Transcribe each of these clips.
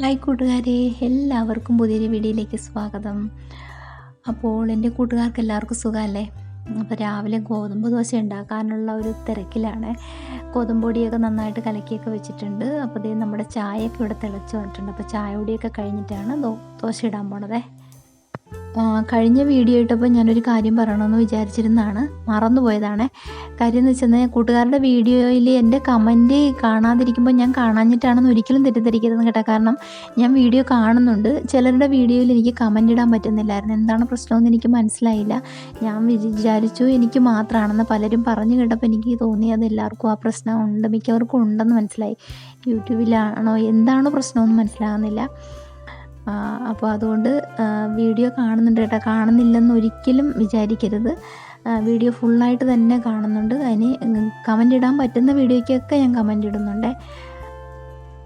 Hi കൂട്ടുകാരെ എല്ലാവർക്കും പുതിയൊരു വീഡിയോയിലേക്ക് സ്വാഗതം. അപ്പോൾ എന്റെ കൂട്ടുകാർക്ക് എല്ലാവർക്കും സുഖമല്ലേ? അപ്പോൾ രാവിലെ ഗോതമ്പ് ദോശ ഉണ്ടാക്കാനുള്ള ഒരു തിരക്കിലാണ്. ഗോതമ്പ് പൊടിയൊക്കെ നന്നായിട്ട് കലക്കിയൊക്കെ വെച്ചിട്ടുണ്ട്. അപ്പോൾ ഇതേ നമ്മുടെ ചായയൊക്കെ ഇവിടെ തിളച്ച് വന്നിട്ടുണ്ട്. അപ്പോൾ ചായ പൊടിയൊക്കെ കഴിഞ്ഞിട്ടാണ് ദോശ ഇടാൻ പോണതേ. കഴിഞ്ഞ വീഡിയോ ഇട്ടപ്പോൾ ഞാനൊരു കാര്യം പറയണമെന്ന് വിചാരിച്ചിരുന്നതാണ്. മറന്നുപോയതാണ്. കാര്യം എന്ന് വെച്ചാൽ കൂട്ടുകാരുടെ വീഡിയോയിൽ എന്റെ കമന്റ് കാണാതിരിക്കുമ്പോൾ ഞാൻ കാണാഞ്ഞിട്ടാണെന്ന് ഒരിക്കലും തെറ്റിദ്ധരിക്കരുതെന്ന് കേട്ടോ. കാരണം ഞാൻ വീഡിയോ കാണുന്നുണ്ട്. ചിലരുടെ വീഡിയോയിൽ എനിക്ക് കമന്റ് ഇടാൻ പറ്റുന്നില്ലായിരുന്നു. എന്താണ് പ്രശ്നമെന്ന് എനിക്ക് മനസ്സിലായില്ല. ഞാൻ വിചാരിച്ചു എനിക്ക് മാത്രമാണെന്ന് പലരും പറഞ്ഞു കേട്ടപ്പോൾ എനിക്ക് തോന്നി അത് എല്ലാവർക്കും ആ പ്രശ്നം ഉണ്ട് മിക്കവർക്കും ഉണ്ടെന്ന് മനസ്സിലായി. യൂട്യൂബിലാണോ? എന്താണോ പ്രശ്നമെന്ന് മനസ്സിലാകുന്നില്ല. അപ്പോൾ അതുകൊണ്ട് വീഡിയോ കാണുന്നുണ്ട് കേട്ടോ. കാണുന്നില്ലെന്ന് ഒരിക്കലും വിചാരിക്കരുത്. വീഡിയോ ഫുള്ളായിട്ട് തന്നെ കാണുന്നുണ്ട്. അതിന് കമന്റ് ഇടാൻ പറ്റുന്ന വീഡിയോയ്ക്കൊക്കെ ഞാൻ കമന്റ് ഇടുന്നുണ്ട്.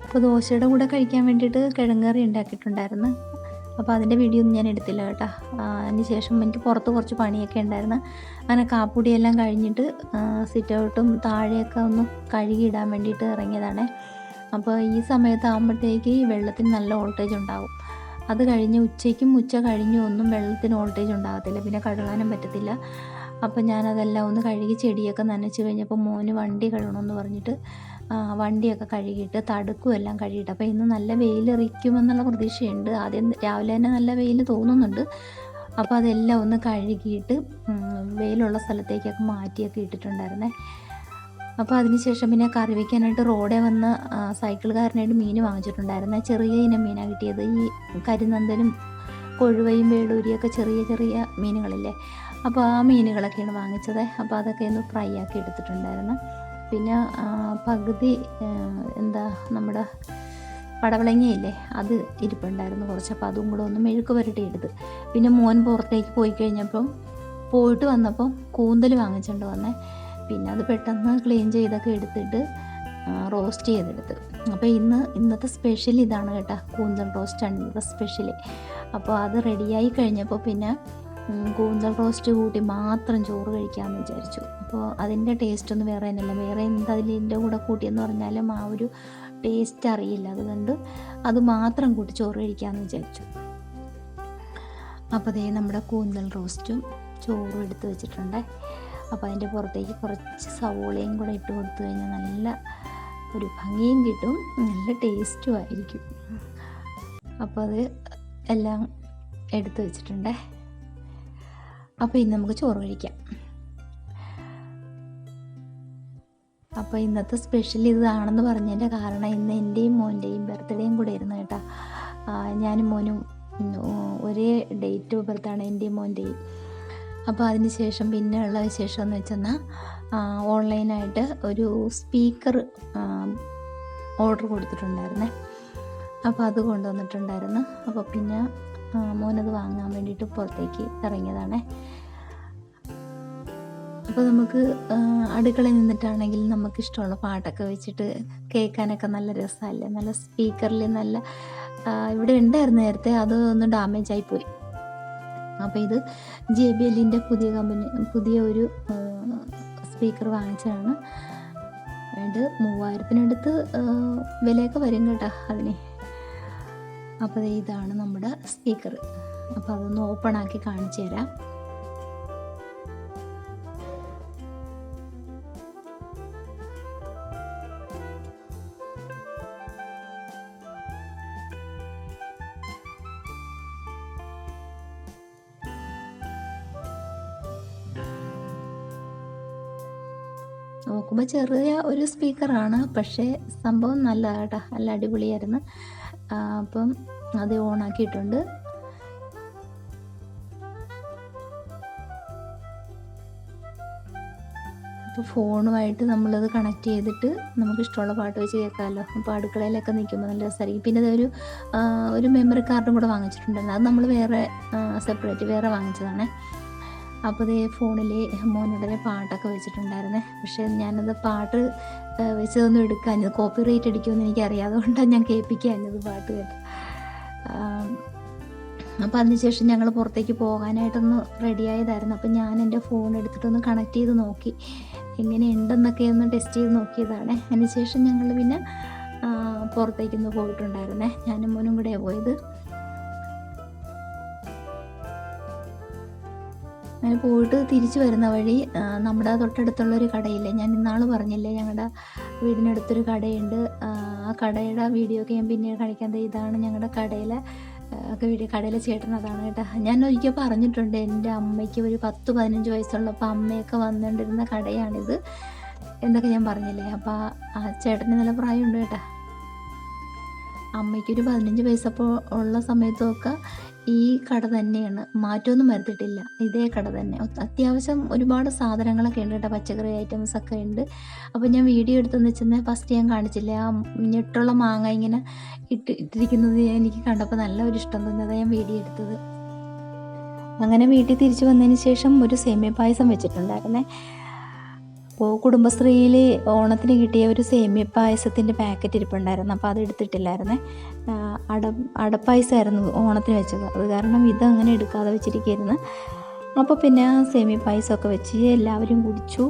അപ്പോൾ ദോശയുടെ കൂടെ കഴിക്കാൻ വേണ്ടിയിട്ട് കിഴങ്ങറി ഉണ്ടാക്കിയിട്ടുണ്ടായിരുന്നു. അപ്പോൾ അതിന്റെ വീഡിയോ ഒന്നും ഞാൻ എടുത്തില്ല കേട്ടോ. അതിന് ശേഷം എനിക്ക് പുറത്ത് കുറച്ച് പണിയൊക്കെ ഉണ്ടായിരുന്നു. അങ്ങനെ കാപ്പുടിയെല്ലാം കഴിഞ്ഞിട്ട് സിറ്റ് ഔട്ടും താഴെയൊക്കെ ഒന്ന് കഴുകിയിടാൻ വേണ്ടിയിട്ട് ഇറങ്ങിയതാണ്. അപ്പോൾ ഈ സമയത്താകുമ്പോഴത്തേക്ക് ഈ വെള്ളത്തിന് നല്ല വോൾട്ടേജ് ഉണ്ടാവും. അത് കഴിഞ്ഞ് ഉച്ചയ്ക്കും ഉച്ച കഴിഞ്ഞും ഒന്നും വെള്ളത്തിന് വോൾട്ടേജ് ഉണ്ടാകത്തില്ല. പിന്നെ കഴുകാനും പറ്റത്തില്ല. അപ്പം ഞാനതെല്ലാം ഒന്ന് കഴുകി ചെടിയൊക്കെ നനച്ച് കഴിഞ്ഞപ്പോൾ മോന് വണ്ടി കഴുകണമെന്ന് പറഞ്ഞിട്ട് വണ്ടിയൊക്കെ കഴുകിയിട്ട് തടുക്കും എല്ലാം കഴുകിയിട്ട്. അപ്പോൾ ഇന്ന് നല്ല വെയിലെറിക്കുമെന്നുള്ള പ്രതീക്ഷയുണ്ട്. ആദ്യം രാവിലെ തന്നെ നല്ല വെയിൽ തോന്നുന്നുണ്ട്. അപ്പോൾ അതെല്ലാം ഒന്ന് കഴുകിയിട്ട് വെയിലുള്ള സ്ഥലത്തേക്കൊക്കെ മാറ്റിയൊക്കെ ഇട്ടിട്ടുണ്ടായിരുന്നേ. അപ്പോൾ അതിനുശേഷം പിന്നെ കറി വയ്ക്കാനായിട്ട് റോഡേ വന്ന് സൈക്കിൾകാരനായിട്ട് മീൻ വാങ്ങിച്ചിട്ടുണ്ടായിരുന്നു. ചെറിയ ഇനം മീനാണ് കിട്ടിയത്. ഈ കരിനന്തനും കൊഴുവയും വേളൂരിയൊക്കെ ചെറിയ ചെറിയ മീനുകളില്ലേ? അപ്പോൾ ആ മീനുകളൊക്കെയാണ് വാങ്ങിച്ചത്. അപ്പോൾ അതൊക്കെ ഒന്ന് ഫ്രൈ ആക്കി എടുത്തിട്ടുണ്ടായിരുന്നു. പിന്നെ പകുതി എന്താ നമ്മുടെ പടവളങ്ങയില്ലേ അത് ഇരിപ്പുണ്ടായിരുന്നു കുറച്ച്. അപ്പോൾ അതും കൂടെ ഒന്ന് മെഴുക്ക് പുരട്ടി എടുത്ത്. പിന്നെ മോൻ പുറത്തേക്ക് പോയി കഴിഞ്ഞപ്പം പോയിട്ട് വന്നപ്പം കൂന്തൽ വാങ്ങിച്ചുകൊണ്ട് വന്നേ. പിന്നെ അത് പെട്ടെന്ന് ക്ലീൻ ചെയ്തൊക്കെ എടുത്തിട്ട് റോസ്റ്റ് ചെയ്തെടുത്ത്. അപ്പോൾ ഇന്ന് ഇന്നത്തെ സ്പെഷ്യൽ ഇതാണ് കേട്ടോ കൂന്തൽ റോസ്റ്റാണ് ഇന്നത്തെ സ്പെഷ്യൽ. അപ്പോൾ അത് റെഡിയായി കഴിഞ്ഞപ്പോൾ പിന്നെ കൂന്തൽ റോസ്റ്റ് കൂട്ടി മാത്രം ചോറ് കഴിക്കാമെന്ന് വിചാരിച്ചു. അപ്പോൾ അതിന്റെ ടേസ്റ്റ് ഒന്നും വേറെ തന്നെയല്ല വേറെ എന്തതിന്റെ കൂടെ കൂട്ടിയെന്ന് പറഞ്ഞാലും ആ ഒരു ടേസ്റ്റ് അറിയില്ല. അതുകൊണ്ട് അത് മാത്രം കൂട്ടി ചോറ് കഴിക്കാമെന്ന് വിചാരിച്ചു. അപ്പോൾ ദേ നമ്മുടെ കൂന്തൽ റോസ്റ്റും ചോറും എടുത്ത് വെച്ചിട്ടുണ്ട്. അപ്പോൾ അതിന്റെ പുറത്തേക്ക് കുറച്ച് സവോളയും കൂടെ ഇട്ട് കൊടുത്തു കഴിഞ്ഞാൽ നല്ല ഒരു ഭംഗിയും കിട്ടും നല്ല ടേസ്റ്റും ആയിരിക്കും. അപ്പോൾ അത് എല്ലാം എടുത്ത് വെച്ചിട്ടുണ്ട്. അപ്പോൾ ഇന്ന് നമുക്ക് ചോറ് കഴിക്കാം. അപ്പോൾ ഇന്നത്തെ സ്പെഷ്യൽ ഇതാണെന്ന് പറഞ്ഞതിന്റെ കാരണം ഇന്ന് എന്റെയും മോന്റെയും ബർത്ത്ഡേയും കൂടെ ആയിരുന്നു കേട്ടോ. ഞാനും മോനും ഒരേ ഡേറ്റ് ബർത്താണ് എന്റെയും മോന്റെയും. അപ്പോൾ അതിന് ശേഷം പിന്നെ ഉള്ള വിശേഷം എന്ന് വെച്ചെന്നാൽ ഓൺലൈനായിട്ട് ഒരു സ്പീക്കർ ഓർഡർ കൊടുത്തിട്ടുണ്ടായിരുന്നേ. അപ്പോൾ അത് കൊണ്ടുവന്നിട്ടുണ്ടായിരുന്നു. അപ്പോൾ പിന്നെ മോനത് വാങ്ങാൻ വേണ്ടിയിട്ട് പുറത്തേക്ക് ഇറങ്ങിയതാണേ. അപ്പോൾ നമുക്ക് അടുക്കളയിൽ നിന്നിട്ടാണെങ്കിൽ നമുക്ക് ഇഷ്ടമുള്ള പാട്ടൊക്കെ വെച്ചിട്ട് കേൾക്കാനൊക്കെ നല്ല രസമല്ലേ? നല്ല സ്പീക്കറിൽ നല്ല ഇവിടെ ഉണ്ടായിരുന്നു നേരത്തെ അത് ഒന്ന് ഡാമേജ് ആയി പോയി. അപ്പോൾ ഇത് ജെ ബി എല്ലിന്റെ പുതിയ കമ്പനി പുതിയ ഒരു സ്പീക്കർ വാങ്ങിച്ചതാണ്. അതായത് മൂവായിരത്തിനടുത്ത് വിലയൊക്കെ വരും കേട്ടോ അതിന്. അപ്പോൾ ഇതാണ് നമ്മുടെ സ്പീക്കർ. അപ്പോൾ അതൊന്ന് ഓപ്പൺ ആക്കി കാണിച്ചു തരാം. നോക്കുമ്പോൾ ചെറിയ ഒരു സ്പീക്കറാണ് പക്ഷേ സംഭവം നല്ല കേട്ടോ നല്ല അടിപൊളിയായിരുന്നു. അപ്പം അത് ഓണാക്കിയിട്ടുണ്ട്. അപ്പോൾ ഫോണുമായിട്ട് നമ്മളത് കണക്ട് ചെയ്തിട്ട് നമുക്ക് ഇഷ്ടമുള്ള പാട്ട് വെച്ച് കേൾക്കാമല്ലോ. അപ്പോൾ അടുക്കളയിലൊക്കെ നിൽക്കുമ്പോൾ നല്ല രസമായിരിക്കും. പിന്നെ ആ, ഒരു മെമ്മറി കാർഡും കൂടെ വാങ്ങിച്ചിട്ടുണ്ടായിരുന്നു. അത് നമ്മൾ വേറെ സെപ്പറേറ്റ് വേറെ വാങ്ങിച്ചതാണേ. അപ്പോൾ ഇതേ ഫോണിൽ മോനുടനെ പാട്ടൊക്കെ വെച്ചിട്ടുണ്ടായിരുന്നേ. പക്ഷേ ഞാനത് പാട്ട് വെച്ചതൊന്നും എടുക്കാഞ്ഞത്. കോപ്പി റേറ്റ് അടിക്കുമെന്ന് എനിക്കറിയാം അതുകൊണ്ടാണ് ഞാൻ കേൾപ്പിക്കാഞ്ഞത് പാട്ട് കേട്ടോ. അപ്പോൾ അതിനുശേഷം ഞങ്ങൾ പുറത്തേക്ക് പോകാനായിട്ടൊന്ന് റെഡിയായതായിരുന്നു. അപ്പോൾ ഞാൻ എന്റെ ഫോൺ എടുത്തിട്ടൊന്ന് കണക്ട് ചെയ്ത് നോക്കി. എങ്ങനെയുണ്ടെന്നൊക്കെ ഒന്ന് ടെസ്റ്റ് ചെയ്ത് നോക്കിയതാണ്. അതിനുശേഷം ഞങ്ങൾ പിന്നെ പുറത്തേക്കൊന്ന് പോയിട്ടുണ്ടായിരുന്നേ. ഞാനും മോനും കൂടെയാണ് പോയത്. അങ്ങനെ പോയിട്ട് തിരിച്ചു വരുന്ന വഴി നമ്മുടെ നമ്മുടെ തൊട്ടടുത്തുള്ളൊരു കടയില്ലേ? ഞാൻ ഇന്നാൾ പറഞ്ഞില്ലേ ഞങ്ങളുടെ വീടിനടുത്തൊരു കടയുണ്ട്. ആ കടയുടെ വീഡിയോ ഒക്കെ ഞാൻ പിന്നീട് കാണിക്കാൻ ഇതാണ് ഞങ്ങളുടെ കടയിലെ ഒക്കെ വീഡിയോ. കടയിലെ ചേട്ടൻ അതാണ് കേട്ടോ. ഞാൻ ഒരിക്കൽ പറഞ്ഞിട്ടുണ്ട് എന്റെ അമ്മയ്ക്ക് ഒരു പത്ത് പതിനഞ്ച് വയസ്സുള്ളപ്പോൾ അമ്മയൊക്കെ വന്നുകൊണ്ടിരുന്ന കടയാണിത്. എന്നൊക്കെ ഞാൻ പറഞ്ഞില്ലേ? അപ്പോൾ ആ ചേട്ടന് നല്ല പ്രായമുണ്ട് കേട്ടോ. അമ്മയ്ക്കൊരു പതിനഞ്ച് വയസ്സപ്പോൾ ഉള്ള സമയത്തൊക്കെ ഈ കട തന്നെയാണ്. മാറ്റമൊന്നും വരുത്തിട്ടില്ല ഇതേ കട തന്നെ. അത്യാവശ്യം ഒരുപാട് സാധനങ്ങളൊക്കെ ഉണ്ട് കേട്ടോ. പച്ചക്കറി ഐറ്റംസ് ഒക്കെ ഉണ്ട്. അപ്പോൾ ഞാൻ വീഡിയോ എടുത്തെന്ന് വെച്ചാൽ ഫസ്റ്റ് ഞാൻ കാണിച്ചില്ല? ആ ഞെട്ടുള്ള മാങ്ങ ഇങ്ങനെ ഇട്ട് ഇട്ടിരിക്കുന്നത് എനിക്ക് കണ്ടപ്പോൾ നല്ല ഒരു ഇഷ്ടം തോന്നിയത് ഞാൻ വീഡിയോ എടുത്തത്. അങ്ങനെ വീട്ടിൽ തിരിച്ചു വന്നതിന് ശേഷം ഒരു സേമിയ പായസം വെച്ചിട്ടുണ്ടായിരുന്നേ. അപ്പോൾ കുടുംബശ്രീയിൽ ഓണത്തിന് കിട്ടിയ ഒരു സേമിയ പായസത്തിന്റെ പാക്കറ്റ് ഇരിപ്പുണ്ടായിരുന്നു. അപ്പോൾ അത് എടുത്തിട്ടില്ലായിരുന്നേ അട അടപ്പായസമായിരുന്നു ഓണത്തിന് വെച്ചത്. അത് കാരണം ഇതങ്ങനെ എടുക്കാതെ വെച്ചിരിക്കുകയായിരുന്നു അപ്പോൾ പിന്നെ സേമിയ പായസമൊക്കെ വെച്ച് എല്ലാവരും കുടിച്ചു.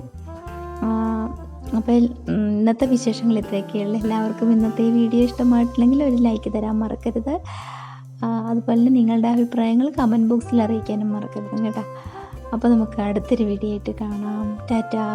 അപ്പോൾ ഇന്നത്തെ വിശേഷങ്ങൾ ഇത്രയൊക്കെയുള്ളൂ. എല്ലാവർക്കും ഇന്നത്തെ വീഡിയോ ഇഷ്ടമായിട്ടില്ലെങ്കിൽ ഒരു ലൈക്ക് തരാൻ മറക്കരുത്. അതുപോലെ തന്നെ നിങ്ങളുടെ അഭിപ്രായങ്ങൾ കമന്റ് ബോക്സിൽ അറിയിക്കാനും മറക്കരുത് കേട്ടോ. അപ്പോൾ നമുക്ക് അടുത്തൊരു വീഡിയോ ആയിട്ട് കാണാം. ടാറ്റാ.